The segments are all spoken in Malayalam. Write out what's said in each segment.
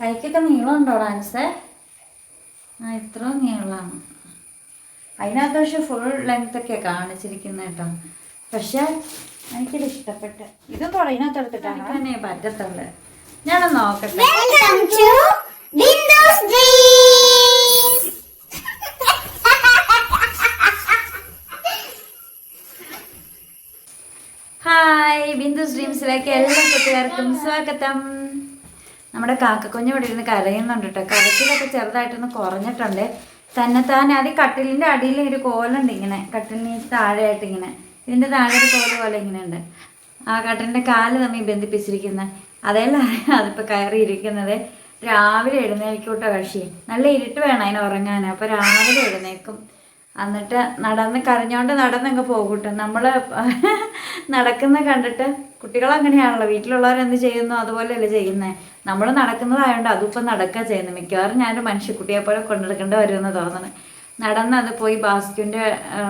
കൈക്കൊക്കെ നീളമുണ്ടോ ഡാൻസേ ആ ഇത്ര നീളമാണ്. അതിനകത്ത് പക്ഷെ ഫുൾ ലെങ്ത് ഒക്കെ കാണിച്ചിരിക്കുന്നത് കേട്ടോ. പക്ഷെ എനിക്കിത് ഇഷ്ടപ്പെട്ട്. ഇതും തുടങ്ങിനകത്ത് എടുത്തിട്ടാണ്? തന്നെ പറ്റത്തുള്ളു. ഞാനൊന്ന് നോക്കട്ടെ. Welcome to Windows Dreams. Hi Bindu ഡ്രീംസിലേക്ക് എല്ലാ കുട്ടികൾക്കും സ്വാഗതം. നമ്മുടെ കാക്കക്കുഞ്ഞ് ഇവിടെ ഇരുന്ന് കരയുന്നുണ്ട് കേട്ടോ. കരച്ചിലൊക്കെ ചെറുതായിട്ടൊന്ന് കുറഞ്ഞിട്ടുണ്ട്. തന്നെ താൻ അത് കട്ടിലിന്റെ അടിയിൽ ഒരു കോലുണ്ട് ഇങ്ങനെ. കട്ടിലിന് താഴെയായിട്ട് ഇങ്ങനെ. ഇതിന്റെ താഴെ ഒരു കോൽ പോലെ ഇങ്ങനെ ഉണ്ട് ആ കട്ടിലിന്റെ കാൽ തമ്മിൽ ബന്ധിപ്പിച്ചിരിക്കുന്നത് അതേല അതിപ്പോൾ കയറിയിരിക്കുന്നത്. രാവിലെ എഴുന്നേൽക്കൂട്ടോ കക്ഷി. നല്ല ഇരുട്ട് വേണം അതിന് ഉറങ്ങാൻ അപ്പോൾ രാവിലെ എഴുന്നേൽക്കും. എന്നിട്ട് നടന്ന് കരഞ്ഞോണ്ട് നടന്നങ്ങ് പോകൂട്ടോ. നമ്മൾ നടക്കുന്ന കണ്ടിട്ട് വീട്ടിലുള്ളവർ എന്ത് ചെയ്യുന്നു? അതുപോലെയല്ലേ ചെയ്യുന്നത് നമ്മൾ നടക്കുന്നതായതുകൊണ്ട് അതിപ്പം നടക്കുക ചെയ്യുന്നത് മിക്കവാറും ഞാനൊരു മനുഷ്യക്കുട്ടിയെ പോലെ കൊണ്ടെടുക്കേണ്ടി വരുമെന്ന് തോന്നുന്നു നടന്ന് അത് പോയി ബാസ്ക്യൂന്റെ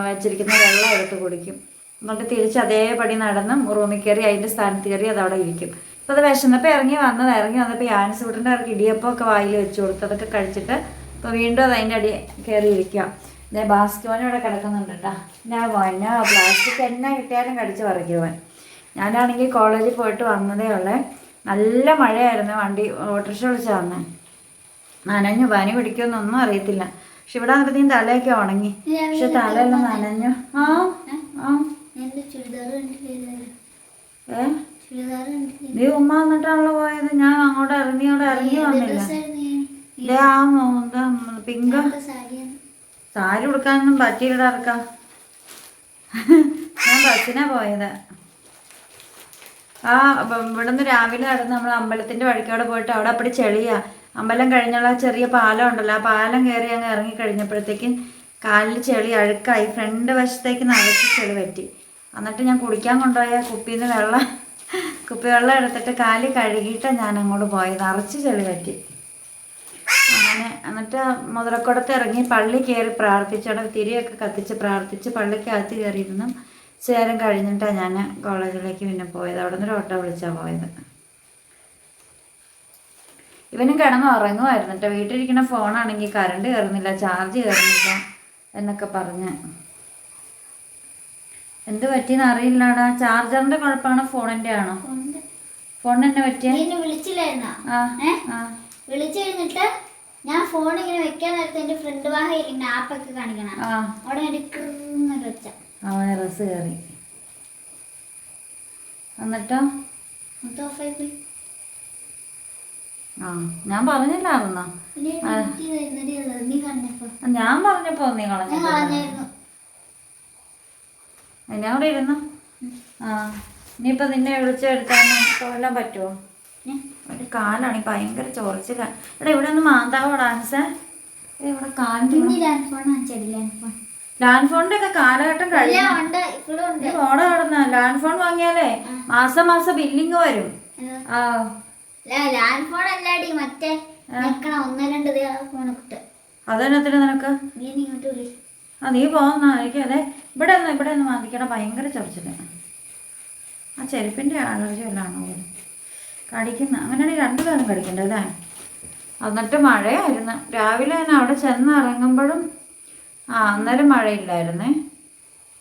വെച്ചിരിക്കുന്ന വെള്ളം എടുത്ത് കുടിക്കും. എന്നിട്ട് തിരിച്ച് അതേപടി നടന്ന് റൂമിൽ കയറി അതിന്റെ സ്ഥാനത്ത് കയറി അത് അവിടെ ഇരിക്കും. അപ്പോൾ അത് വിശന്നപ്പോൾ ഇറങ്ങി വന്നത്. ഇറങ്ങി വന്നപ്പോൾ യാൻസ് വിട്ടിന്റെ അവർക്ക് ഇടിയപ്പമൊക്കെ വായിൽ വെച്ച് കൊടുത്ത് അതൊക്കെ കഴിച്ചിട്ട് ഇപ്പോൾ വീണ്ടും അത് അതിന്റെ അടി കയറി ഇരിക്കുക ഇതേ ബാസ്കോൻ ഇവിടെ കിടക്കുന്നുണ്ട് കേട്ടോ. പോന്നെ പ്ലാസ്റ്റിക് എന്നെ കിട്ടിയാലും കടിച്ച് പറിക്കുവാൻ ഞാനാണെങ്കിൽ കോളേജിൽ പോയിട്ട് വന്നതേ ഉള്ളേ. നല്ല മഴയായിരുന്നു വണ്ടി ഓട്ടോറിക്ഷ വിളിച്ച് വന്നേ. നനഞ്ഞു പനി പിടിക്കുമെന്നൊന്നും അറിയത്തില്ല. പക്ഷെ ഇവിടെ വന്നപ്പോഴത്തേക്കും തലയൊക്കെ ഉണങ്ങി. പക്ഷെ തലയെല്ലാം നനഞ്ഞു. ആ ആ. ഏ? നീ ഉമ്മ വന്നിട്ടാണല്ലോ പോയത്? ഞാൻ അങ്ങോട്ട് ഇറങ്ങി അവിടെ ഇറങ്ങി വന്നില്ല. പിങ്ക ആ മോ- എന്താ പിങ്ക്? സാരിയാണ് സാരി ഉടുക്കാനൊന്നും പറ്റിയില്ല ഇറക്കാം ഞാൻ ബസ്സിനാ പോയത്. ആ ഇവിടെ ഇവിടുന്ന് രാവിലെ നടന്ന് നമ്മൾ അമ്പലത്തിന്റെ വഴിക്കവിടെ പോയിട്ട് അവിടെ അപ്പടി ചെളിയാ. അമ്പലം കഴിഞ്ഞുള്ള ചെറിയ പാലം ഉണ്ടല്ലോ ആ പാലം കയറി അങ്ങ് ഇറങ്ങി കഴിഞ്ഞപ്പോഴത്തേക്കും കാലിൽ ചെളി അഴുക്കായി. ഫ്രണ്ട് വശത്തേക്ക് നിറച്ച് ചെളി പറ്റി. എന്നിട്ട് ഞാൻ കുടിക്കാൻ കൊണ്ടുപോയ കുപ്പിയിൽ നിന്ന് വെള്ളം കുപ്പി വെള്ളം എടുത്തിട്ട് കാൽ കഴുകിയിട്ടാണ് ഞാൻ അങ്ങോട്ട് പോയത്. നിറച്ച് ചെളി പറ്റി. അങ്ങനെ എന്നിട്ട് മുതലക്കുടത്ത് ഇറങ്ങി പള്ളി കയറി പ്രാർത്ഥിച്ചവിടെ തിരിയൊക്കെ കത്തിച്ച് പ്രാർത്ഥിച്ച് പള്ളിക്കകത്ത് കയറിയിരുന്നു. ചേരം കഴിഞ്ഞിട്ടാണ് ഞാൻ കോളേജിലേക്ക് പിന്നെ പോയത്. അവിടെ നിന്ന് ഒരു ഓട്ടോ വിളിച്ചാണ് പോയത്. ഇവനും കിടന്ന് ഉറങ്ങുമായിരുന്നു കേട്ടോ വീട്ടിലിരിക്കുന്ന ഫോണാണെങ്കിൽ കറണ്ട് കയറുന്നില്ല ചാർജ് കയറുന്നില്ല എന്നൊക്കെ പറഞ്ഞ്. എന്ത് പറ്റിയെന്ന് അറിയില്ലടാ. ചാർജറിന്റെ കുഴപ്പമാണോ ഫോണിന്റെ. ആണോ. ഫോണിന് എന്നെ പറ്റിയ വിളിച്ചു കഴിഞ്ഞിട്ട് ഞാൻ ഫോൺ ഇങ്ങനെ വെക്കാൻ നേരത്തെ എന്റെ ഫ്രണ്ട് ഇങ്ങനെ ആപ്പൊക്കെ കാണിക്കണം. അവിടെ വെച്ച. അവനെ റസ് കയറി എന്നിട്ടോ? ആ ഞാൻ പറഞ്ഞില്ലായിരുന്നോ ഞാൻ പറഞ്ഞപ്പോ നീ കളഞ്ഞ ഞാൻ അവിടെ ഇരുന്നു? ആ ഇനിയിപ്പോ നിന്നെ വിളിച്ചെടുത്താന്ന് കൊല്ലാൻ പറ്റുമോ? ഒരു കാലാണ് ഭയങ്കര ചോർച്ചില്ല എടാ ഇവിടെ ഒന്ന് മാന്താവോ ഡാൻസ് ഇവിടെ കാലിന്റെ പിന്നെ ലാൻഡ് ഫോണിന്റെ ഒക്കെ കാലഘട്ടം കഴിഞ്ഞു. ഫോൺ കടന്ന ലാൻഡ് ഫോൺ വാങ്ങിയാലേ മാസം മാസം ബില്ലിങ് വരും. ലാൻഡ് ഫോൺ അല്ലാടി മറ്റേ നിക്കണം ഒന്ന് രണ്ട് ഫോൺ കിട്ടും അതെന്നത്തിന് നിനക്ക്? ആ നീ പോകുന്ന എനിക്ക് അതെ ഇവിടെ ഒന്ന് ഇവിടെ ഒന്ന് വാങ്ങിക്കണം. ഭയങ്കര ചൊറിച്ചിൽ. ആ ചെരുപ്പിന്റെ അലർജി വല്ലതാണോ പോലും കടിക്കുന്ന അങ്ങനെയാണെങ്കിൽ രണ്ടു പേരും കടിക്കണ്ടല്ലേ എന്നിട്ട് മഴയായിരുന്നു. രാവിലെ തന്നെ അവിടെ ചെന്ന് ഇറങ്ങുമ്പോഴും ആ അന്നേരം മഴയില്ലായിരുന്നേ.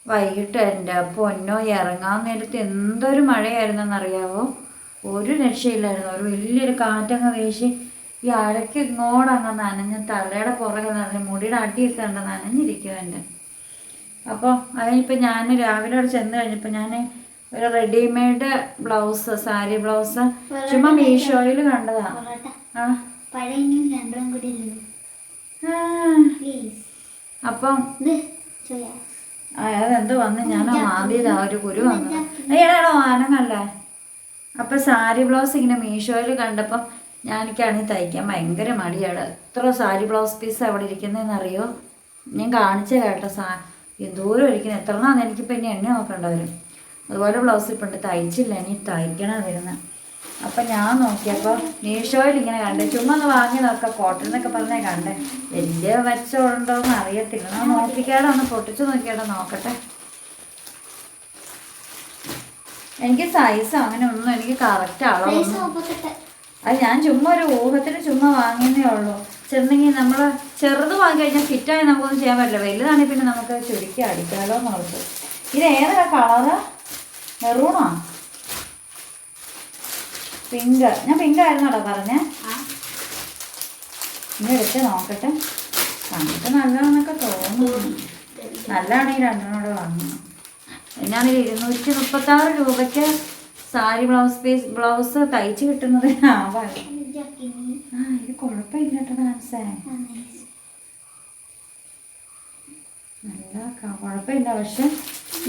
വൈകിട്ട് എന്റെ പൊന്നോ ഇറങ്ങാൻ നേരത്ത് എന്തൊരു മഴയായിരുന്നെന്നറിയാവോ? ഒരു രക്ഷയില്ലായിരുന്നു. ഒരു വലിയൊരു കാറ്റങ്ങ് വീശി ഈ അഴയ്ക്ക് ഇങ്ങോട്ടങ്ങ് നനഞ്ഞ് തലയുടെ പുറകെ നനഞ്ഞ് മുടിയുടെ അടിയൊക്കെ കണ്ട് നനഞ്ഞിരിക്കും എന്റെ. അപ്പോൾ അതിനിപ്പോൾ ഞാൻ രാവിലെ അവിടെ ചെന്ന് കഴിഞ്ഞപ്പോൾ ഞാൻ ഒരു റെഡിമെയ്ഡ് ബ്ലൗസ് സാരി ബ്ലൗസ് ചുമ്മാ മീഷോയിൽ കണ്ടതാ. ആ. പഴയ രണ്ടും കൂടി ആ. പ്ലീസ് അപ്പം അതെന്തോ വന്ന് ഞാൻ ആ ഒരു കുരു വന്നു ഏടാണോ ആനങ്ങല്ലേ അപ്പൊ സാരി ബ്ലൗസ് ഇങ്ങനെ മീഷോയിൽ കണ്ടപ്പം ഞാൻ എനിക്കാണെങ്കിൽ തയ്ക്കാൻ ഭയങ്കര മടിയാണ് എത്ര സാരി ബ്ലൗസ് പീസ് അവിടെ ഇരിക്കുന്നതെന്നറിയോ ഞാൻ കാണിച്ചേ കേട്ടോ സാ എന്തോരം ഇരിക്കുന്നത് എത്ര നാളെ എനിക്കിപ്പോൾ ഇനി എണ്ണ നോക്കേണ്ട വരും അതുപോലെ ബ്ലൗസ് ഇപ്പം ഉണ്ട് തയ്ച്ചില്ല. ഇനി തയ്ക്കണം വരുന്നത് അപ്പം ഞാൻ നോക്കിയപ്പോൾ മീഷോയിൽ ഇങ്ങനെ കണ്ടേ ചുമ്മാ ഒന്ന് വാങ്ങി നോക്കാം കോട്ടൺ എന്നൊക്കെ പറഞ്ഞേ കണ്ടേ. എന്റെ മെച്ചമുണ്ടോ എന്ന് അറിയത്തില്ല. ഞാൻ നോക്കിക്കാടെ ഒന്ന് പൊട്ടിച്ചു നോക്കിയാടെ നോക്കട്ടെ. എനിക്ക് സൈസ് അങ്ങനെ ഒന്നും എനിക്ക് കറക്റ്റ് ആളോ അത് ഞാൻ ചുമ്മാ ഒരു ഊഹത്തിന് ചുമ്മാ വാങ്ങിയതേ ഉള്ളൂ. ചെന്നെങ്കിൽ നമ്മൾ ചെറുത് വാങ്ങി കഴിഞ്ഞാൽ ഫിറ്റായി നമുക്കൊന്നും ചെയ്യാൻ പറ്റില്ല. വലുതാണെങ്കിൽ പിന്നെ നമുക്ക് ചുരുക്കി അടിക്കാലോ എന്ന് ഓർത്തു. ഇത് ഏതാ കളറ് മെറൂണോ പിങ്ക് ഞാൻ പിങ്ക് ആയിരുന്നോടാ പറഞ്ഞേ. ഇനി എടുത്ത് നോക്കട്ടെ. കണ്ടിട്ട് നല്ലതാണെന്നൊക്കെ തോന്നുന്നു. നല്ലതാണ് ഈ രണ്ടിനോട് വാങ്ങണം എന്നാണെങ്കിൽ ഇരുന്നൂറ്റി മുപ്പത്താറ് രൂപയ്ക്ക് സാരി ബ്ലൗസ് പീസ് ബ്ലൗസ് തയ്ച്ച് കിട്ടുന്നത്? ലാഭമാണ്. ആ ഇത് കുഴപ്പമില്ല കേട്ടോ ഡാൻസേ. നല്ല കുഴപ്പമില്ല പക്ഷെ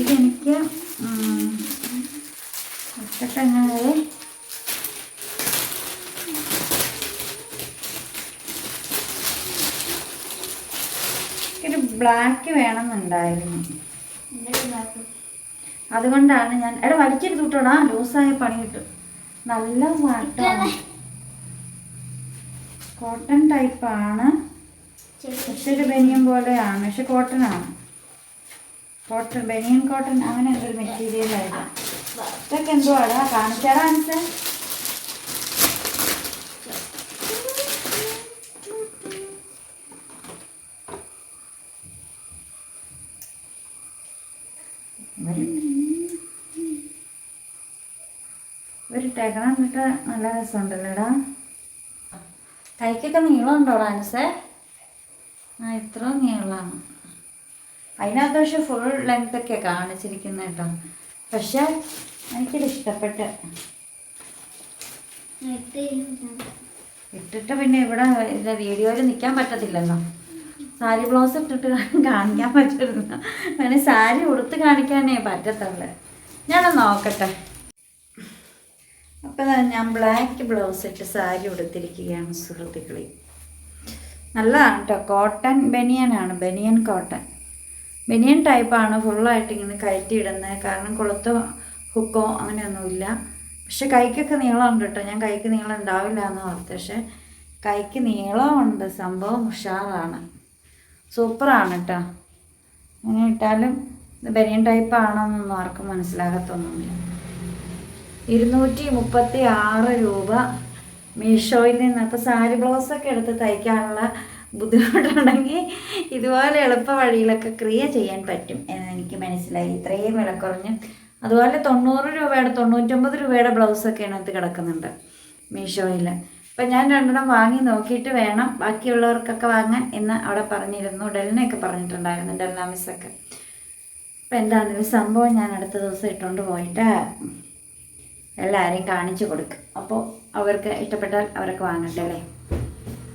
ഇതെനിക്ക് ഇട്ടിട്ട് ബ്ലാക്ക് വേണമെന്നുണ്ടായിരുന്നു. അതുകൊണ്ടാണ് ഞാൻ എടാ വലിക്കരുത് കൂട്ടോടാ ലൂസായ പണി കിട്ടും. നല്ല വാട്ടാണ് കോട്ടൺ ടൈപ്പാണ് പക്ഷെ ഒരു ബനിയൻ പോലെയാണ്. പക്ഷെ കോട്ടൺ ആണ്. കോട്ടൺ ബനിയൻ കോട്ടൺ അങ്ങനെ മെറ്റീരിയൽ ആയിട്ടാണ് ഇതൊക്കെ എന്തുവാടാ? കാണിച്ചാടാ ആൻസർ ഒരു എന്നിട്ട് നല്ല രസമുണ്ടല്ലോടാ? കൈക്കൊക്കെ നീളമുണ്ടോടാ ആൻസേ ആ ഇത്ര നീളമാണ്. അതിനകത്ത് പക്ഷെ ഫുൾ ലെങ്ത് ഒക്കെ കാണിച്ചിരിക്കുന്നത് കേട്ടോ. പക്ഷെ എനിക്കിത് ഇഷ്ടപ്പെട്ട്. ഇട്ടിട്ട് പിന്നെ ഇവിടെ വീഡിയോയിൽ നിൽക്കാൻ പറ്റത്തില്ലല്ലോ. സാരി ബ്ലൗസ് ഇട്ടിട്ട് കാണിക്കാൻ പറ്റില്ല അങ്ങനെ സാരി ഉടുത്ത് കാണിക്കാനേ പറ്റത്തുള്ളൂ. ഞാനൊന്ന് നോക്കട്ടെ. അപ്പോൾ ഞാൻ ബ്ലാക്ക് ബ്ലൗസ് ഇട്ട് സാരി ഉടുത്തിരിക്കുകയാണ് സുഹൃത്തുക്കളെ. നല്ലതാണ് കേട്ടോ കോട്ടൺ ബനിയനാണ് ബനിയൻ കോട്ടൺ ബനിയൻ ടൈപ്പാണ് ഫുള്ളായിട്ട് ഇങ്ങനെ കയറ്റിയിടുന്നത് കാരണം കൊളുത്തോ ഹുക്കോ അങ്ങനെയൊന്നുമില്ല. പക്ഷെ കൈക്കൊക്കെ നീളമുണ്ട് കേട്ടോ ഞാൻ കൈക്ക് നീളം ഉണ്ടാവില്ല എന്ന് ഓർത്ത്. പക്ഷെ കൈക്ക് നീളമുണ്ട്. സംഭവം ഉഷാറാണ്. സൂപ്പറാണ് കേട്ടോ അങ്ങനെ ഇട്ടാലും ഇത് ബനിയൻ ടൈപ്പ് ആണെന്നൊന്നും ആർക്കും മനസ്സിലാകത്തൊന്നുമില്ല. ഇരുന്നൂറ്റി മുപ്പത്തി ആറ് രൂപ മീഷോയിൽ നിന്ന്. അപ്പോൾ സാരി ബ്ലൗസൊക്കെ എടുത്ത് തയ്ക്കാനുള്ള ബുദ്ധിമുട്ടുണ്ടെങ്കിൽ ഇതുപോലെ എളുപ്പ വഴിയിലൊക്കെ ക്രിയ ചെയ്യാൻ പറ്റും എന്ന് എനിക്ക് മനസ്സിലായി. ഇത്രയും വില കുറഞ്ഞ്. അതുപോലെ തൊണ്ണൂറ് രൂപയുടെ തൊണ്ണൂറ്റൊമ്പത് രൂപയുടെ ബ്ലൗസൊക്കെ ഇതിനകത്ത് കിടക്കുന്നുണ്ട് മീഷോയിൽ. അപ്പം ഞാൻ രണ്ടെണ്ണം വാങ്ങി നോക്കിയിട്ട് വേണം ബാക്കിയുള്ളവർക്കൊക്കെ വാങ്ങാൻ എന്ന് അവിടെ പറഞ്ഞിരുന്നു. ഡെലിനൊക്കെ പറഞ്ഞിട്ടുണ്ടായിരുന്നു ഡെൽന മിസ്സൊക്കെ. അപ്പം എന്താണ് ഒരു സംഭവം ഞാൻ അടുത്ത ദിവസം ഇട്ടുകൊണ്ട് പോയിട്ട് എല്ലാവരെയും കാണിച്ചു കൊടുക്കും. അപ്പോൾ അവർക്ക് ഇഷ്ടപ്പെട്ടാൽ അവരൊക്കെ വാങ്ങട്ടെ അല്ലേ?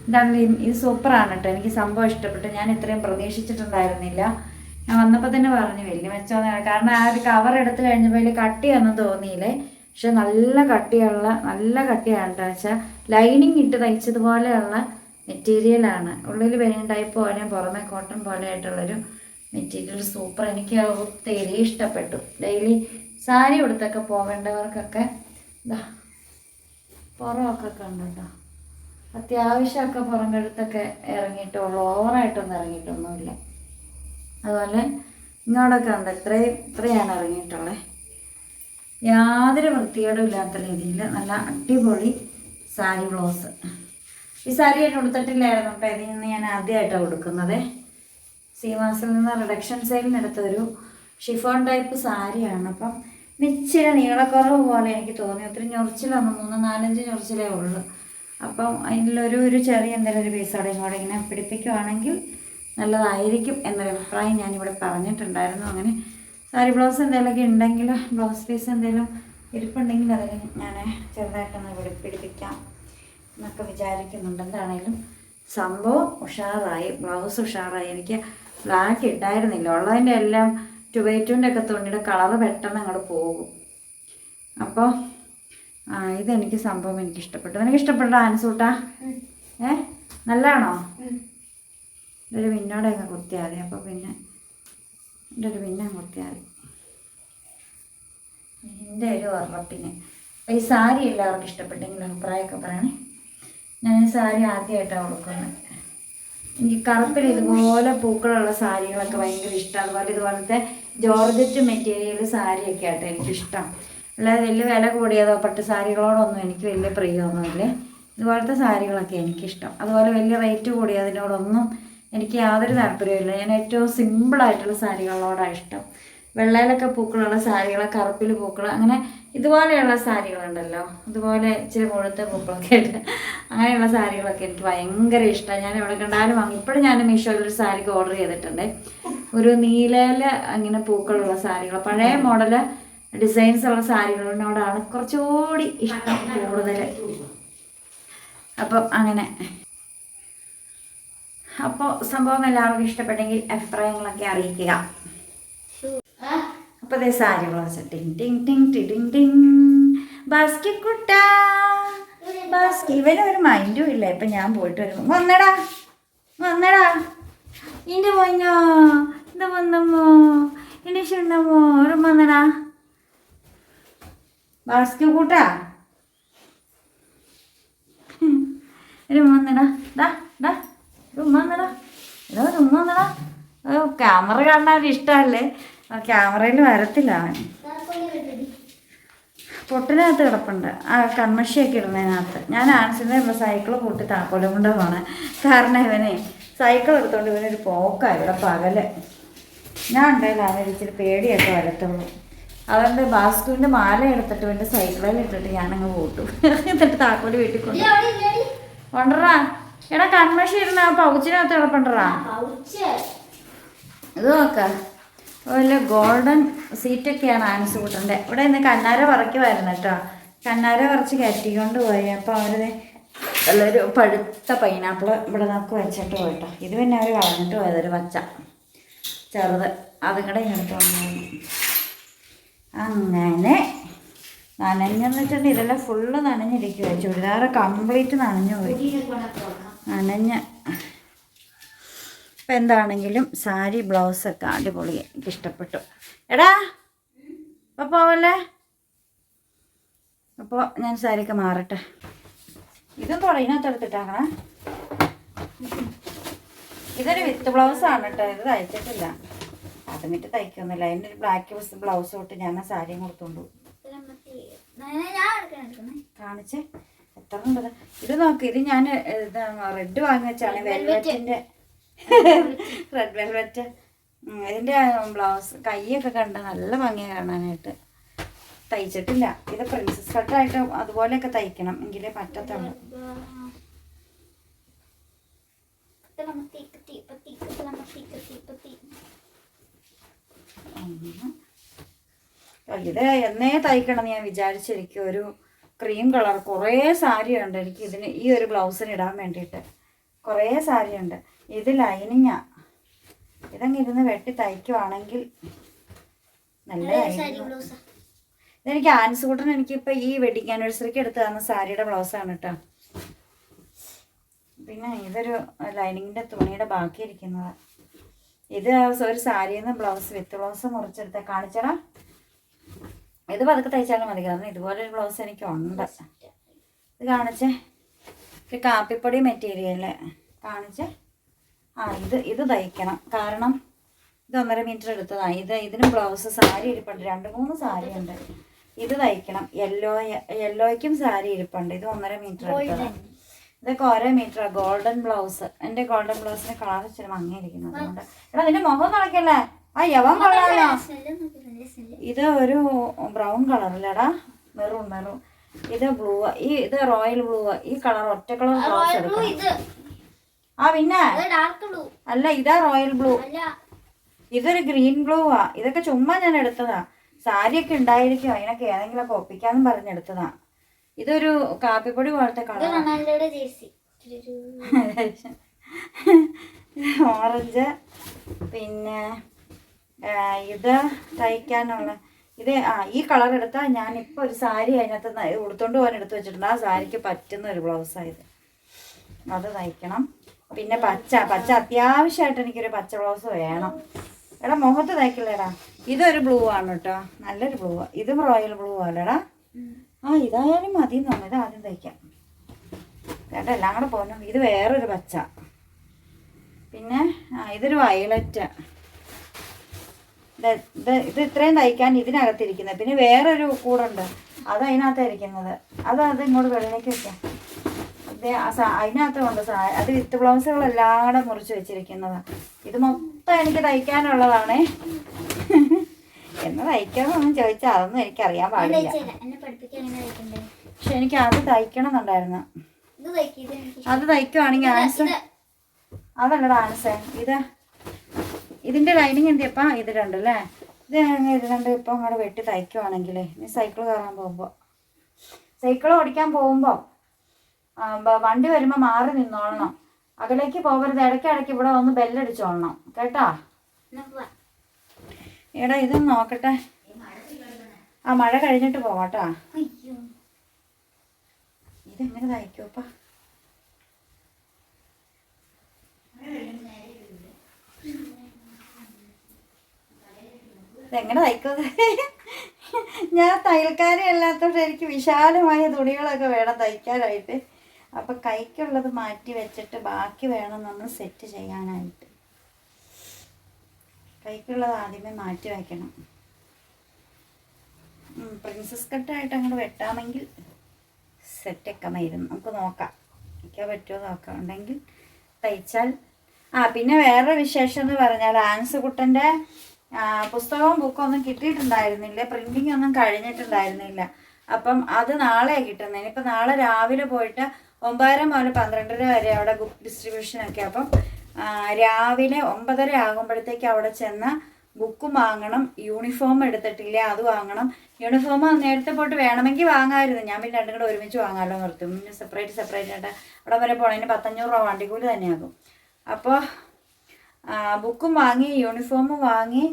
എന്താണ് ഇത് സൂപ്പറാണ് കേട്ടോ. എനിക്ക് സംഭവം ഇഷ്ടപ്പെട്ടു. ഞാൻ ഇത്രയും പ്രതീക്ഷിച്ചിട്ടുണ്ടായിരുന്നില്ല. ഞാൻ വന്നപ്പോൾ തന്നെ പറഞ്ഞു വലിയ മെച്ചമെന്നാണ് കാരണം ആ ഒരു കവർ എടുത്തു കഴിഞ്ഞപ്പോൾ കട്ടി കട്ടിയൊന്നും തോന്നിയില്ലേ? പക്ഷെ നല്ല കട്ടിയുള്ള നല്ല കട്ടിയാണ് കേട്ടോ വെച്ചാൽ ലൈനിങ് ഇട്ട് തയ്ച്ചതുപോലെയുള്ള മെറ്റീരിയലാണ് ഉള്ളിൽ വെനിയൻ ടൈപ്പ് പോലെ പുറമെ കോട്ടൺ പോലെ ആയിട്ടുള്ളൊരു മെറ്റീരിയൽ സൂപ്പർ എനിക്ക് ഒത്തിരി ഇഷ്ടപ്പെട്ടു. ഡെയിലി സാരി ഉടുത്തൊക്കെ പോകേണ്ടവർക്കൊക്കെ ഇതാ പുറമൊക്കെ കണ്ടോ അത്യാവശ്യമൊക്കെ പുറം കഴുത്തൊക്കെ ഇറങ്ങിയിട്ടുള്ളൂ ഓവറായിട്ടൊന്നും ഇറങ്ങിയിട്ടൊന്നുമില്ല. അതുപോലെ ഇങ്ങോട്ടൊക്കെ ഉണ്ട് ഇത്രയും ഇത്രയാണ് ഇറങ്ങിയിട്ടുള്ളത് യാതൊരു വൃത്തികേടും ഇല്ലാത്ത രീതിയിൽ നല്ല അടിപൊളി സാരി ബ്ലൗസ് ഈ സാരി ഞാൻ കൊടുത്തിട്ടില്ലായിരുന്നു അപ്പം ഇതിൽ നിന്ന് ഞാൻ ആദ്യമായിട്ടാണ് കൊടുക്കുന്നത് സീമാസിൽ നിന്ന് റിഡക്ഷൻ സെയിലിന് എടുത്തൊരു ഷിഫോൺ ടൈപ്പ് സാരിയാണ്. അപ്പം ഇച്ചിരി നീളക്കുറവ് പോലെ എനിക്ക് തോന്നി. ഒത്തിരി ഞൊറിച്ചിലൊന്നും മൂന്ന് നാലഞ്ച് ഞൊറിച്ചിലേ ഉള്ളൂ. അപ്പം അതിലൊരു ഒരു ചെറിയ എന്തെങ്കിലും ഒരു പീസ് അവിടെ ഇങ്ങോട്ട് ഇങ്ങനെ പിടിപ്പിക്കുവാണെങ്കിൽ നല്ലതായിരിക്കും എന്നൊരു അഭിപ്രായം ഞാനിവിടെ പറഞ്ഞിട്ടുണ്ടായിരുന്നു. അങ്ങനെ സാരി ബ്ലൗസ് എന്തെങ്കിലുമൊക്കെ ഉണ്ടെങ്കിൽ ബ്ലൗസ് പീസ് എന്തെങ്കിലും ഇരിപ്പുണ്ടെങ്കിൽ അതിൽ ഞാൻ ചെറുതായിട്ടൊന്ന് പിടിപ്പിക്കാം എന്നൊക്കെ വിചാരിക്കുന്നുണ്ട്. എന്താണേലും സംഭവം ഉഷാറായി ബ്ലൗസ് ഉഷാറായി. എനിക്ക് ബ്ലാക്ക് ഇട്ടായിരുന്നില്ല. ഉള്ളതിന്റെ എല്ലാം ടുബൈറ്റുവിന്റെ ഒക്കെ തുണിയുടെ കളറ് പെട്ടെന്ന് അങ്ങോട്ട് പോകും. അപ്പോൾ ഇതെനിക്ക് സംഭവം എനിക്ക് ഇഷ്ടപ്പെട്ടു നിനക്ക് ഇഷ്ടപ്പെട്ട ആൻസൂട്ടാ. ഏ? നല്ലതാണോ ഒരു പിന്നോടെ കുത്തിയാതെ അപ്പോൾ പിന്നെ ഒരു പിന്നെ കുത്തിയാൽ മതി എന്റെ ഒരു ഉറപ്പിന് അപ്പോൾ ഈ സാരി എല്ലാവർക്കും ഇഷ്ടപ്പെട്ടെങ്കിൽ അഭിപ്രായമൊക്കെ പറയണേ. ഞാൻ ഈ സാരി ആദ്യമായിട്ടാണ് കൊടുക്കുന്നത് എനിക്ക് കറുപ്പിൽ ഇതുപോലെ പൂക്കളുള്ള സാരികളൊക്കെ ഭയങ്കര ഇഷ്ടമാണ് അതുപോലെ ഇതുപോലത്തെ ജോർജറ്റ് മെറ്റീരിയൽ സാരിയൊക്കെ ആയിട്ട് എനിക്കിഷ്ടം. അല്ലാതെ വലിയ വില കൂടിയതോ പട്ട് സാരികളോടൊന്നും എനിക്ക് വലിയ പ്രിയമൊന്നുമില്ല. ഇതുപോലത്തെ സാരികളൊക്കെ എനിക്കിഷ്ടം. അതുപോലെ വലിയ റേറ്റ് കൂടി അതിനോടൊന്നും എനിക്ക് യാതൊരു താല്പര്യമില്ല ഞാൻ ഏറ്റവും സിമ്പിളായിട്ടുള്ള സാരികളോടാണ് ഇഷ്ടം. വെള്ളയിലൊക്കെ പൂക്കളുള്ള സാരികൾ കറുപ്പിൽ പൂക്കൾ അങ്ങനെ ഇതുപോലെയുള്ള സാരികളുണ്ടല്ലോ. ഇതുപോലെ ഇച്ചിരി മുഴുത്ത പൂക്കളൊക്കെ ആയിട്ട് അങ്ങനെയുള്ള സാരികളൊക്കെ എനിക്ക് ഭയങ്കര ഇഷ്ടമാണ് ഞാൻ എവിടെ കണ്ടാലും വാങ്ങും. ഇപ്പോഴും ഞാൻ മീഷോയിൽ ഒരു സാരിക്ക് ഓർഡർ ചെയ്തിട്ടുണ്ട്. ഒരു നീലയില അങ്ങനെ പൂക്കളുള്ള സാരികൾ പഴയ മോഡൽ ഡിസൈൻസ് ഉള്ള സാരികളിനോടാണ് കുറച്ചുകൂടി ഇഷ്ടം കൂടുതൽ അപ്പം അങ്ങനെ. അപ്പോൾ സംഭവം എല്ലാവർക്കും ഇഷ്ടപ്പെട്ടെങ്കിൽ അഭിപ്രായങ്ങളൊക്കെ അറിയിക്കുക. അപ്പോൾ അതേ സാരി ബ്ലൗസ് ടിങ് ടിങ് ടിങ് ടി ടിങ് ടിങ്. ബാസ്കി ഇവനൊരു മൈൻഡും ഇല്ല. ഇപ്പം ഞാൻ പോയിട്ട് വരുമ്പോൾ വന്നടാ വന്നടാ. ഇന്റെ പോയിഞ്ഞോ ഇത് വന്നമ്മോ ഇന്റെ ചുണ്ടമ്മോ ഒരു വന്നടാ. ബാസ്കി കൂട്ടാ. ഒരു വന്നടാ. ഡാ ഡാ ഒരു വന്നടാ ഇതോ ക്യാമറ കാണാൻ ഇഷ്ടമല്ലേ? ആ ക്യാമറയിൽ വരത്തില്ല അവൻ. പൊട്ടിനകത്ത് കിടപ്പുണ്ട്. ആ കൺമഷിയൊക്കെ ഇടുന്നതിനകത്ത്. ഞാൻ ആൻസിന്റെ സൈക്കിൾ പൊട്ടി താക്കോലും കൊണ്ട് പോണേ. കാരണം ഇവനെ സൈക്കിൾ എടുത്തോണ്ട് ഇവനൊരു പോക്കാണ് ഇവിടെ പകൽ. ഞാൻ ഉണ്ടായില്ല അവന് ഇച്ചിരി പേടിയൊക്കെ വരത്തുള്ളൂ. അവന്റെ ബാസ്കുവിന്റെ മാല എടുത്തിട്ട് ഇവന്റെ സൈക്കിളിൽ ഇട്ടിട്ട് ഞാനങ്ങ് പോട്ടു. എന്നിട്ട് താക്കോൽ വീട്ടിൽ കൊണ്ടു കൊണ്ടറാ എടാ കൺമഷി ഇരുന്ന ആ പൗച്ചിനകത്ത് കിടപ്പണ്ടറാ ഇത് നോക്ക. വല്ല ഗോൾഡൻ സീറ്റൊക്കെയാണ് ആൻസ് കൂട്ടന്റെ ഇവിടെ ഇന്ന് കന്നാര പറിക്കുമായിരുന്നു കേട്ടോ. കന്നാര പറിച്ച് കയറ്റിക്കൊണ്ട് പോയി. അപ്പോൾ അവരുടെ നല്ലൊരു പഴുത്ത പൈനാപ്പിൾ ഇവിടെ നമുക്ക് വെച്ചിട്ട് പോയിട്ടോ. ഇത് പിന്നെ അവർ കളഞ്ഞിട്ട് പോയത് ഒരു പച്ച. ചെറുത്. അതും കൂടെ ഇങ്ങോട്ട് വന്നു. അങ്ങനെ നനഞ്ഞെന്ന് വെച്ചിട്ടുണ്ടെങ്കിൽ ഇതെല്ലാം ഫുള്ള് നനഞ്ഞിരിക്കുക ചുരിദാറ് കംപ്ലീറ്റ് നനഞ്ഞു പോയി. നനഞ്ഞ ഇപ്പം എന്താണെങ്കിലും സാരി ബ്ലൗസൊക്കെ അടിപൊളി. എനിക്ക് ഇഷ്ടപ്പെട്ടു എടാ അപ്പോൾ പോവല്ലേ? അപ്പോൾ ഞാൻ സാരിയൊക്കെ മാറട്ടെ. ഇതും തുടങ്ങിനകത്ത് എടുത്തിട്ടാണ് ഇതൊരു വിത്ത് ബ്ലൗസാണ് കേട്ടോ. ഇത് തയ്ച്ചിട്ടില്ല. അതിനിട്ട് തയ്ക്കൊന്നുമില്ല. അതിന്റെ ഒരു ബ്ലാക്ക് ബ്ലൗസ് തൊട്ട് ഞാൻ ആ സാരിയും കൊടുത്തോണ്ടു കാണിച്ച്. എത്ര ഉണ്ടത് ഇത് നോക്ക് ഇത് ഞാൻ റെഡ് വാങ്ങി വെച്ചാണ് വെൽവെറ്റിന്റെ റെഡ് വെൽവെറ്റ് ഇതിന്റെ ബ്ലൗസ് കൈയൊക്കെ കണ്ട നല്ല ഭംഗിയാണ് കാണാനായിട്ട്. തയ്ച്ചിട്ടില്ല. ഇത് പ്രിൻസസ് കട്ടായിട്ട് അതുപോലെയൊക്കെ തയ്ക്കണം എങ്കിലേ പറ്റത്തുള്ളൂ. ഇത് എന്നേ തയ്ക്കണം ഞാൻ വിചാരിച്ചിരിക്കും ഒരു ക്രീം കളർ കുറേ സാരി ഉണ്ട് എനിക്ക് ഇതിന് ഈ ഒരു ബ്ലൗസിന് ഇടാൻ വേണ്ടിയിട്ട്. കുറേ സാരി ഉണ്ട്. ഇത് ലൈനിങ്ങാ ഇതങ്ങ് ഇരുന്ന് വെട്ടി തയ്ക്കുവാണെങ്കിൽ നല്ല ഇതെനിക്ക് ആൻസ് കൂട്ടൻ എനിക്കിപ്പോൾ ഈ വെഡിങ് ആനിവേഴ്സറിക്ക് എടുത്ത് തന്ന സാരിയുടെ ബ്ലൗസാണ് കേട്ടോ പിന്നെ ഇതൊരു ലൈനിങ്ങിന്റെ തുണിയുടെ ബാക്കി ഇരിക്കുന്നതാണ് ഇത് ഒരു സാരിയിൽ നിന്ന് ബ്ലൗസ് വിത്ത് ബ്ലൗസ് മുറിച്ചെടുത്ത കാണിച്ചടാ. ഇത് പതുക്കെ തയ്ച്ചാലും മതി. കാരണം ഇതുപോലെ ഒരു ബ്ലൗസ് എനിക്ക് ഉണ്ട്. ഇത് കാണിച്ചേ. ഇത് കാപ്പിപ്പൊടി മെറ്റീരിയൽ കാണിച്ചേ. ആ ഇത് ഇത് തയ്ക്കണം. കാരണം ഇത് ഒന്നര മീറ്റർ എടുത്തതാണ്. ഇത് ഇതിന് ബ്ലൗസ് സാരി ഇരിപ്പുണ്ട്. രണ്ട് മൂന്ന് സാരി ഉണ്ട്. ഇത് തയ്ക്കണം. യെല്ലോ യെല്ലോയ്ക്കും സാരി ഇരിപ്പുണ്ട്. ഇത് ഒന്നര മീറ്റർ എടുത്തതാണ്. ഇതൊക്കെ ഓരോ മീറ്റർ ഗോൾഡൻ ബ്ലൗസ് എന്റെ ഗോൾഡൻ ബ്ലൗസിന് കളർ ഇച്ചിരി മങ്ങിയിരിക്കുന്നത് അതുകൊണ്ട്. എടാ നിന്റെ മുഖം നടക്കല്ലേ ആ യവൻ സ്മെല്ല് ഇത് ഒരു ബ്രൗൺ കളറിലടാ. Maroon maroon. ഇത് ബ്ലൂ ഈ ഇത് റോയൽ ബ്ലൂ ഈ കളർ ഒറ്റ കളർ ബ്ലൗസ് എടുക്കണം. ആ പിന്നെ? അല്ല ഇതാ റോയൽ ബ്ലൂ. ഇതൊരു ഗ്രീൻ ബ്ലൂ ആ. ഇതൊക്കെ ചുമ്മാ ഞാൻ എടുത്തതാ. സാരിയൊക്കെ ഉണ്ടായിരിക്കും. അതിനൊക്കെ ഏതെങ്കിലും ഒപ്പിക്കാന്ന് പറഞ്ഞെടുത്തതാ ഇതൊരു കാപ്പിപ്പൊടി പോലത്തെ കളർ ഓറഞ്ച് പിന്നെ ഇത് തയ്ക്കാനുള്ള ഇത് ആ ഈ കളർ എടുത്താൽ ഞാൻ ഇപ്പോൾ ഒരു സാരി അതിനകത്ത് ഉടുത്തോണ്ട് പോകാൻ എടുത്ത് വെച്ചിട്ടുണ്ട്. ആ സാരിക്ക് പറ്റുന്ന ഒരു ബ്ലൗസായത് അത് തയ്ക്കണം. പിന്നെ പച്ച പച്ച അത്യാവശ്യമായിട്ട് എനിക്കൊരു പച്ച ബ്ലൗസ് വേണം. എടാ മുഖത്ത് തയ്ക്കില്ലേടാ. ഇതൊരു ബ്ലൂ ആണ് കേട്ടോ നല്ലൊരു ബ്ലൂ ഇതും റോയൽ ബ്ലൂ അല്ലേടാ. ആ ഇതായാലും മതി തോന്നുന്നു. ഇത് ആദ്യം തയ്ക്കാം. കേട്ടോ എല്ലാം കൂടെ പോകുന്നു ഇത് വേറൊരു പച്ച. പിന്നെ ആ ഇതൊരു വയലറ്റ് ഇത് ഇത് ഇത് ഇത്രയും തയ്ക്കാൻ ഇതിനകത്തിരിക്കുന്നത്. പിന്നെ വേറൊരു കൂടുണ്ട്. അത് അതിനകത്താണ് ഇരിക്കുന്നത് അത് അത് ഇങ്ങോട്ട് വെളിയിലേക്ക് വെക്കാം. അത് ഇത് ആ സാ- അത് വിത്ത് ബ്ലൗസുകളെല്ലാം കൂടെ മുറിച്ച് വെച്ചിരിക്കുന്നതാണ് ഇത് മൊത്തം എനിക്ക് തയ്ക്കാനുള്ളതാണേ. എന്ന് തയ്ക്കാമെന്നൊന്നും ചോദിച്ചാൽ അതൊന്നും എനിക്കറിയാൻ പാടില്ല. പക്ഷെ എനിക്ക് അത് തയ്ക്കണം എന്നുണ്ടായിരുന്നു ഇത് തയ്ക്കും എനിക്ക് അത് തയ്ക്കുവാണെങ്കിൽ ആൻസ് അതല്ല അതല്ലടാ ആൻസർ. ഇത് ഇതിന്റെ ലൈനിങ് എന്ത് എന്തിയപ്പാ ഇത് രണ്ടല്ലേ ഇത് ഇത് രണ്ട് ഇപ്പം അങ്ങോട്ട് വെട്ടി തയ്ക്കുവാണെങ്കിൽ ഇനി സൈക്കിൾ കയറാൻ പോകുമ്പോൾ സൈക്കിൾ ഓടിക്കാൻ പോകുമ്പോൾ വണ്ടി വരുമ്പോൾ മാറി നിന്നോളണം. അകലേക്ക് പോകരുത് ഇടയ്ക്ക് ഇടയ്ക്ക് ഇവിടെ വന്ന് ബെല്ലടിച്ചോളണം. കേട്ടാ. എടാ ഇത് നോക്കട്ടെ. ആ മഴ കഴിഞ്ഞിട്ട് പോവാട്ടാ. ഇതെങ്ങനെ തയ്ക്കുമപ്പാ ഇതെങ്ങനെ തയ്ക്കുന്നത് ഞാൻ തയ്യൽക്കാരി അല്ലാത്തതുകൊണ്ട് എനിക്ക് വിശാലമായ തുണികളൊക്കെ വേണം തയ്ക്കാനായിട്ട്. അപ്പം കൈക്കുള്ളത് മാറ്റി വെച്ചിട്ട് ബാക്കി വേണം നമ്മൾ സെറ്റ് ചെയ്യാനായിട്ട്. കൈക്കുള്ളത് ആദ്യമേ മാറ്റി വയ്ക്കണം പ്രിൻസസ് കട്ടായിട്ട് അങ്ങോട്ട് വെട്ടാമെങ്കിൽ സെറ്റൊക്കെമായിരുന്നു നമുക്ക് നോക്കാം. വയ്ക്കാൻ പറ്റുമോ നോക്കാം. ഉണ്ടെങ്കിൽ തയ്ച്ചാൽ ആ പിന്നെ വേറെ വിശേഷം എന്ന് പറഞ്ഞാൽ ആൻസ് കുട്ടന്റെ പുസ്തകവും ബുക്കും ഒന്നും കിട്ടിയിട്ടുണ്ടായിരുന്നില്ല. പ്രിന്റിംഗ് ഒന്നും കഴിഞ്ഞിട്ടുണ്ടായിരുന്നില്ല. അപ്പം അത് നാളെയാണ് കിട്ടുന്നത്. ഇനിയിപ്പോൾ നാളെ രാവിലെ പോയിട്ട് ഒമ്പതര മുതൽ പന്ത്രണ്ടര വരെ അവിടെ ബുക്ക് ഡിസ്ട്രിബ്യൂഷനൊക്കെ അപ്പം രാവിലെ ഒമ്പതര ആകുമ്പോഴത്തേക്ക് അവിടെ ചെന്ന് ബുക്കും വാങ്ങണം. യൂണിഫോം എടുത്തിട്ടില്ല അത് വാങ്ങണം. യൂണിഫോം നേരത്തെ പോയിട്ട് വേണമെങ്കിൽ വാങ്ങാമായിരുന്നു. ഞാൻ പിന്നെ രണ്ടും കൂടെ ഒരുമിച്ച് വാങ്ങാമല്ലോ നിർത്തും പിന്നെ സെപ്പറേറ്റ് സെപ്പറേറ്റ് ആയിട്ട് അവിടെ വരെ പോണതിന് പത്തഞ്ഞൂറ് രൂപ വണ്ടിക്കൂലി തന്നെയാകും. അപ്പോൾ ബുക്കും വാങ്ങി യൂണിഫോമും വാങ്ങി.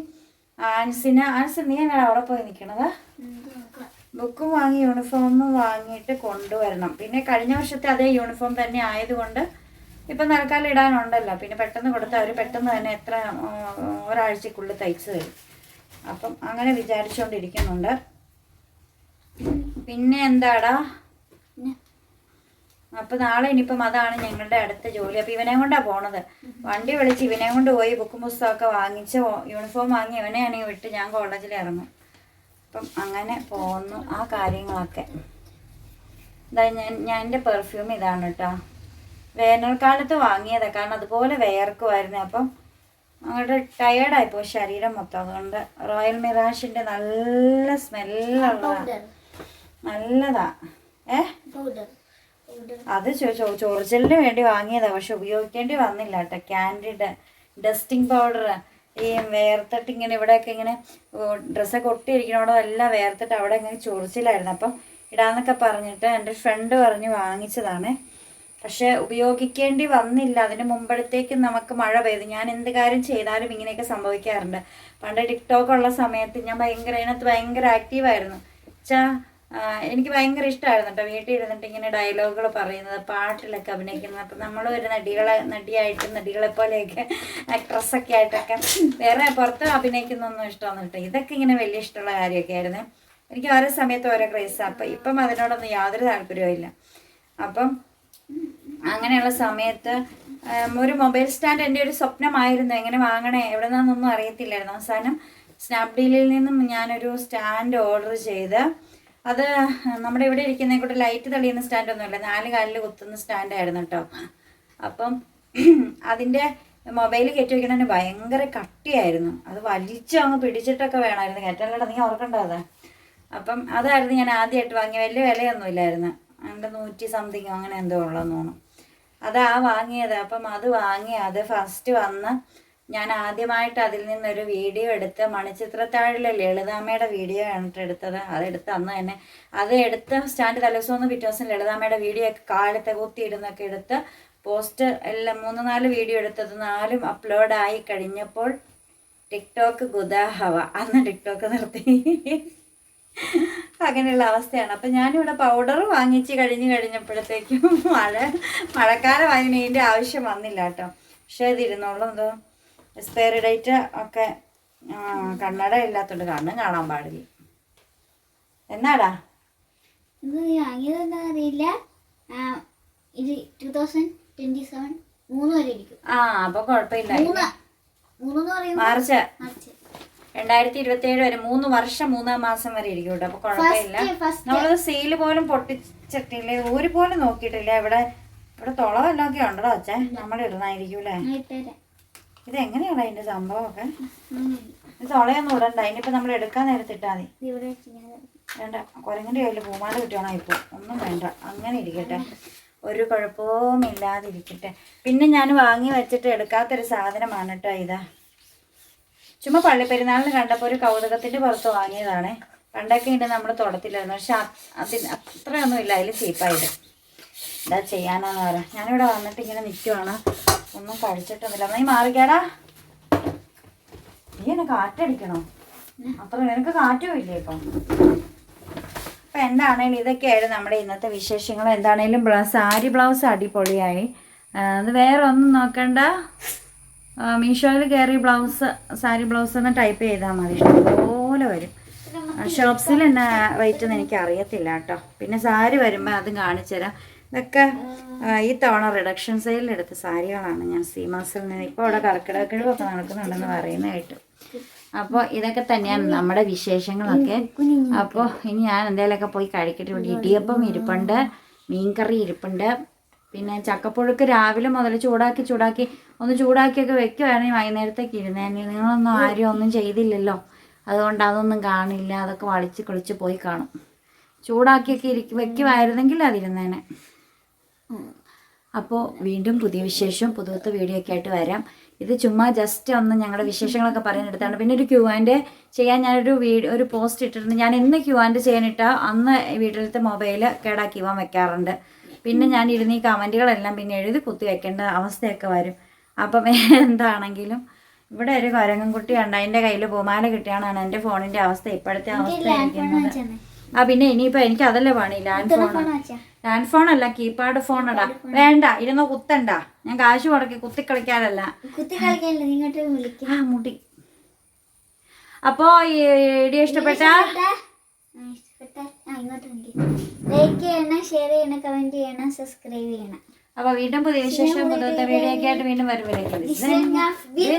ആൻസിന് ആൻസ് നീ എങ്ങനെ അവിടെ പോയി നിൽക്കണത് ബുക്കും വാങ്ങി യൂണിഫോമും വാങ്ങിയിട്ട് കൊണ്ടുവരണം. പിന്നെ കഴിഞ്ഞ വർഷത്തെ അതേ യൂണിഫോം തന്നെ ആയതുകൊണ്ട് ഇപ്പം തൽക്കാലം ഇടാനുണ്ടല്ലോ. പിന്നെ പെട്ടെന്ന് കൊടുത്താൽ അവർ പെട്ടെന്ന് തന്നെ എത്ര ഒരാഴ്ചക്കുള്ളിൽ തയ്ച്ച് തരും. അപ്പം അങ്ങനെ വിചാരിച്ചുകൊണ്ടിരിക്കുന്നുണ്ട് പിന്നെ എന്താടാ? അപ്പം നാളെ ഇനിയിപ്പം അതാണ് ഞങ്ങളുടെ അടുത്ത ജോലി. അപ്പോൾ ഇവനെ കൊണ്ടാ പോണത്. വണ്ടി വിളിച്ച് ഇവനെ കൊണ്ട് പോയി ബുക്കും പുസ്തകമൊക്കെ വാങ്ങിച്ച് യൂണിഫോം വാങ്ങി ഇവനെ ആണെങ്കിൽ വിട്ട് ഞാൻ കോളേജിൽ ഇറങ്ങും. അപ്പം അങ്ങനെ പോന്നു ആ കാര്യങ്ങളൊക്കെ. ഇതാ ഞാൻ ഞാൻ എന്റെ പെർഫ്യൂം ഇതാണ് കേട്ടോ. വേനൽക്കാലത്ത് വാങ്ങിയതാണ് കാരണം അതുപോലെ വേർക്കുമായിരുന്നു അപ്പം അങ്ങോട്ട് ടയേർഡായിപ്പോയി ശരീരം മൊത്തം. അതുകൊണ്ട് റോയൽ മിറാഷിന്റെ നല്ല സ്മെല്ലുള്ള നല്ലതാ. ഏ? അത് ചോ- ചോ- വേണ്ടി വാങ്ങിയതാ പക്ഷെ ഉപയോഗിക്കേണ്ടി വന്നില്ല കേട്ടോ. ക്യാൻഡിഡ് ഡസ്റ്റിംഗ് പൗഡർ ഈ വേർത്തിട്ട് ഇങ്ങനെ ഇവിടെയൊക്കെ ഇങ്ങനെ ഡ്രസ്സൊക്കെ ഒട്ടിയിരിക്കണോടോ എല്ലാം വേർത്തിട്ട് അവിടെ ഇങ്ങനെ ചൊറിച്ചിലായിരുന്നു. അപ്പം ഇടാന്നൊക്കെ പറഞ്ഞിട്ട് എന്റെ ഫ്രണ്ട് പറഞ്ഞ് വാങ്ങിച്ചതാണ്. പക്ഷെ ഉപയോഗിക്കേണ്ടി വന്നില്ല. അതിന് മുമ്പഴത്തേക്ക് നമുക്ക് മഴ പെയ്തു. ഞാൻ എന്ത് കാര്യം ചെയ്താലും ഇങ്ങനെയൊക്കെ സംഭവിക്കാറുണ്ട്. പണ്ട് ടിക്ടോക്ക് ഉള്ള സമയത്ത് ഞാൻ ഭയങ്കര അതിനകത്ത് ഭയങ്കര ആക്റ്റീവായിരുന്നു ആ, എനിക്ക് ഭയങ്കര ഇഷ്ടമായിരുന്നു കേട്ടോ വീട്ടിൽ ഇരുന്നിട്ട് ഇങ്ങനെ ഡയലോഗുകൾ പറയുന്നത് പാട്ടിലൊക്കെ അഭിനയിക്കുന്നത്. അപ്പം നമ്മൾ ഒരു നടികളെ നടിയായിട്ട് നടികളെ പോലെയൊക്കെ ആക്ട്രസ്സൊക്കെ ആയിട്ടൊക്കെ വേറെ പുറത്ത് അഭിനയിക്കുന്നൊന്നും ഇഷ്ടമൊന്നും കേട്ടോ ഇതൊക്കെ ഇങ്ങനെ വലിയ ഇഷ്ടമുള്ള കാര്യമൊക്കെ ആയിരുന്നു. എനിക്ക് ഓരോ സമയത്ത് ഓരോ ക്രൈസാണ് അപ്പം ഇപ്പം അതിനോടൊന്നും യാതൊരു താല്പര്യവും ഇല്ല. അപ്പം അങ്ങനെയുള്ള സമയത്ത് ഒരു മൊബൈൽ സ്റ്റാൻഡ് എന്റെ ഒരു സ്വപ്നമായിരുന്നു. എങ്ങനെ വാങ്ങണേ? എവിടെ നിന്നൊന്നും അറിയത്തില്ലായിരുന്നു. അവസാനം സ്നാപ്ഡീലിൽ നിന്നും ഞാനൊരു സ്റ്റാൻഡ് ഓർഡർ ചെയ്ത് അത് നമ്മുടെ ഇവിടെ ഇരിക്കുന്ന കൂടെ ലൈറ്റ് തെളിയുന്ന സ്റ്റാൻഡൊന്നുമില്ല നാല് കാലിൽ കുത്തുന്ന സ്റ്റാൻഡായിരുന്നു കേട്ടോ അപ്പം അതിന്റെ മൊബൈൽ കയറ്റി വയ്ക്കണതിന് ഭയങ്കര കട്ടിയായിരുന്നു. അത് വലിച്ചു അങ്ങ് പിടിച്ചിട്ടൊക്കെ വേണമായിരുന്നു. കയറ്റല്ലടാ നീ ഓർക്കണ്ടോ അപ്പം അതായിരുന്നു ഞാൻ ആദ്യമായിട്ട് വാങ്ങിയ. വലിയ വിലയൊന്നും ഇല്ലായിരുന്നു. എന്റെ നൂറ്റി സംതിങ് അങ്ങനെ എന്തോ ഉള്ളതെന്ന് തോന്നുന്നു. അതാ വാങ്ങിയത്. അപ്പം അത് വാങ്ങി അത് ഫസ്റ്റ് വന്ന് ഞാൻ ആദ്യമായിട്ട് അതിൽ നിന്നൊരു വീഡിയോ എടുത്ത് മണിച്ചിത്രത്താഴിലെ ലളിതാമ്മയുടെ വീഡിയോ ആണ് എടുത്തത്. അതെടുത്ത് അന്ന് തന്നെ അത് എടുത്ത് സ്റ്റാൻഡ് തലേസോന്ന് പിറ്റേ ദിവസം ലളിതാമ്മയുടെ വീഡിയോ ഒക്കെ കാലത്തെ കുത്തിയിടുന്നൊക്കെ എടുത്ത് പോസ്റ്റ് എല്ലാം മൂന്ന് നാല് വീഡിയോ എടുത്തത് നാലും അപ്ലോഡായി കഴിഞ്ഞപ്പോൾ ടിക്ടോക്ക് ഗുദാഹവ. അന്ന് ടിക്ടോക്ക് നിർത്തി. അങ്ങനെയുള്ള അവസ്ഥയാണ്. അപ്പം ഞാനിവിടെ പൗഡർ വാങ്ങിച്ച് കഴിഞ്ഞ് കഴിഞ്ഞപ്പോഴത്തേക്കും മഴ മഴക്കാലമായതിന് ഇതിന്റെ ആവശ്യം വന്നില്ല കേട്ടോ. പക്ഷേ ഇത് ഇരുന്നോളും എന്തോ. എക്സ്പയറി ഡേറ്റ് ഒക്കെ കണ്ണട ഇല്ലാത്തതുകൊണ്ട് കണ്ണും കാണാൻ പാടില്ല. എന്നാടാ? ഇത് വാങ്ങിയത് അറിയില്ല. ഇത് ടൂ തൗസൻഡ് ട്വന്റി സെവൻ മൂന്ന് വരെ ഇരിക്കും. ആ അപ്പോൾ കുഴപ്പമില്ല മൂന്ന് മാർച്ച്. രണ്ടായിരത്തി ഇരുപത്തി ഏഴ് വരെ മൂന്ന് വർഷം മൂന്നാം മാസം വരെ ഇരിക്കും കേട്ടോ. അപ്പോൾ കുഴപ്പമില്ല. നമ്മളത് സെയിൽ പോലും പൊട്ടിച്ചിട്ടില്ല. ഒരു പോലും നോക്കിയിട്ടില്ല. ഇവിടെ ഇവിടെ തുളവെല്ലാം ഒക്കെ ഉണ്ടോ അച്ഛൻ നമ്മൾ ഇടുന്നായിരിക്കൂലേ ഞാൻ ഇട്ടുതരാം ഇത് എങ്ങനെയാണ് അതിന്റെ സംഭവമൊക്കെ? ഇത് തുളയൊന്നും ഇടണ്ട. അതിനിപ്പോ നമ്മൾ എടുക്കാൻ നേരത്തിട്ടാ മതി. വേണ്ട. കുരങ്ങിന്റെ കയ്യിൽ പൂമാല കിട്ടണോ ഇപ്പോൾ ഒന്നും വേണ്ട. അങ്ങനെ ഇരിക്കട്ടെ. ഒരു കുഴപ്പവും ഇല്ലാതിരിക്കട്ടെ. പിന്നെ ഞാൻ വാങ്ങി വെച്ചിട്ട് എടുക്കാത്തൊരു സാധനമാണ് കേട്ടോ ഇതാ. ചുമ്മാ പള്ളിപ്പെരുന്നാളിന് കണ്ടപ്പോൾ ഒരു കൗതുകത്തിന്റെ പുറത്ത് വാങ്ങിയതാണ്. പണ്ടൊക്കെ ഉണ്ട് നമ്മൾ തുടത്തില്ലായിരുന്നു പക്ഷെ അത് അതിന് അത്രയൊന്നും ഇല്ല. അതിൽ ചീപ്പായിട്ട് എന്താ ചെയ്യാനാന്ന് പറ ഞാനിവിടെ വന്നിട്ട് ഇങ്ങനെ നിൽക്കുവാണ് ഒന്നും കഴിച്ചിട്ടൊന്നുമില്ല. നീ മാറിക്കാടാ. നീ എന്നെ കാറ്റടിക്കണോ? അത്ര നിനക്ക് കാറ്റും ഇല്ലേ ഇപ്പം? അപ്പം എന്താണേലും ഇതൊക്കെയായിരുന്നു നമ്മുടെ ഇന്നത്തെ വിശേഷങ്ങൾ. എന്താണേലും ബ്ലൗസ് സാരി ബ്ലൗസ് അടിപൊളിയായി. അത് വേറെ ഒന്നും നോക്കണ്ട. മീഷോയിൽ കയറി ബ്ലൗസ് സാരി ബ്ലൗസ് എന്ന് ടൈപ്പ് ചെയ്താൽ മതി. ഇഷ്ടംപോലെ വരും. ഷോപ്സിൽ എന്നാ റേറ്റ് എന്ന് എനിക്ക് അറിയത്തില്ല കേട്ടോ. പിന്നെ സാരി വരുമ്പോൾ അതും കാണിച്ചു തരാം. ഇതൊക്കെ ഈ തവണ റിഡക്ഷൻ സെയിലിൽ എടുത്ത സാരികളാണ് ഞാൻ സീമാസിൽ നിന്ന് ഇപ്പോൾ അവിടെ കർക്കിടക ഒക്കെ നടക്കുന്നുണ്ടെന്ന് പറയുന്നതായിട്ട് അപ്പോൾ ഇതൊക്കെ തന്നെയാണ് നമ്മുടെ വിശേഷങ്ങളൊക്കെ. അപ്പോൾ ഇനി ഞാൻ എന്തെങ്കിലുമൊക്കെ പോയി കഴിക്കട്ടെ. ഇവിടെ ഇടിയപ്പം ഇരിപ്പുണ്ട് മീൻകറി ഇരിപ്പുണ്ട്. പിന്നെ ചക്കപ്പുഴുക്ക് രാവിലെ മുതൽ ചൂടാക്കി ചൂടാക്കി ഒന്ന് ചൂടാക്കിയൊക്കെ വെക്കുവാണെങ്കിൽ വൈകുന്നേരത്തേക്ക് ഇരുന്നേനെ. നിങ്ങളൊന്നും ആരും ഒന്നും ചെയ്തില്ലല്ലോ. അതുകൊണ്ട് അതൊന്നും കാണില്ല. അതൊക്കെ വളിച്ച് കുളിച്ച് പോയി കാണും. ചൂടാക്കിയൊക്കെ ഇരിക്കും വെക്കുമായിരുന്നെങ്കിൽ അതിരുന്നേനെ അപ്പോൾ വീണ്ടും പുതിയ വിശേഷം പുതുവത്തെ വീഡിയോ ഒക്കെ ആയിട്ട് വരാം. ഇത് ചുമ്മാ ജസ്റ്റ് ഒന്ന് ഞങ്ങളുടെ വിശേഷങ്ങളൊക്കെ പറയാനെടുത്താണ്. പിന്നെ ഒരു ക്യൂ ആൻഡ് ചെയ്യാൻ ഞാനൊരു വീഡിയോ ഒരു പോസ്റ്റ് ഇട്ടിട്ടുണ്ട് ഞാൻ ഇന്ന് ക്യൂ ആൻഡ് ചെയ്യാനിട്ട അന്ന് വീട്ടിലത്തെ മൊബൈൽ കേടാക്കി പോകാൻ വെക്കാറുണ്ട്. പിന്നെ ഞാൻ ഇരുന്ന് ഈ കമന്റുകളെല്ലാം പിന്നെ എഴുതി കുത്തി വെക്കേണ്ട അവസ്ഥയൊക്കെ വരും. അപ്പം എന്താണെങ്കിലും ഇവിടെ ഒരു കുരങ്ങൻ കുട്ടിയുണ്ട് അതിന്റെ കയ്യിൽ പൂമാല കിട്ടിയാണ് എന്റെ ഫോണിന്റെ അവസ്ഥ. ഇപ്പോഴത്തെ അവസ്ഥ ആ പിന്നെ ഇനിയിപ്പോൾ എനിക്ക് അതല്ലേ പണി? ലാൻഡ് ഫോൺ ലാൻഡ് ഫോൺ അല്ല കീപാഡ് ഫോണടാ വേണ്ട ഇരുന്ന് കുത്തണ്ട. ഞാൻ കാശ് മുടക്കി കുത്തി കളിക്കാനല്ല. ആ മുടി. അപ്പോ വീഡിയോ ഇഷ്ടപ്പെട്ട? ലൈക്ക് ചെയ്യണം ഷെയർ ചെയ്യണം കമന്റ് ചെയ്യണം സബ്സ്ക്രൈബ് ചെയ്യണം. അപ്പൊ വീണ്ടും പുതിയ വിശേഷം പുതുത്ത വീഡിയോ ഒക്കെ ആയിട്ട് വീണ്ടും വരുമ്പോഴേക്കും This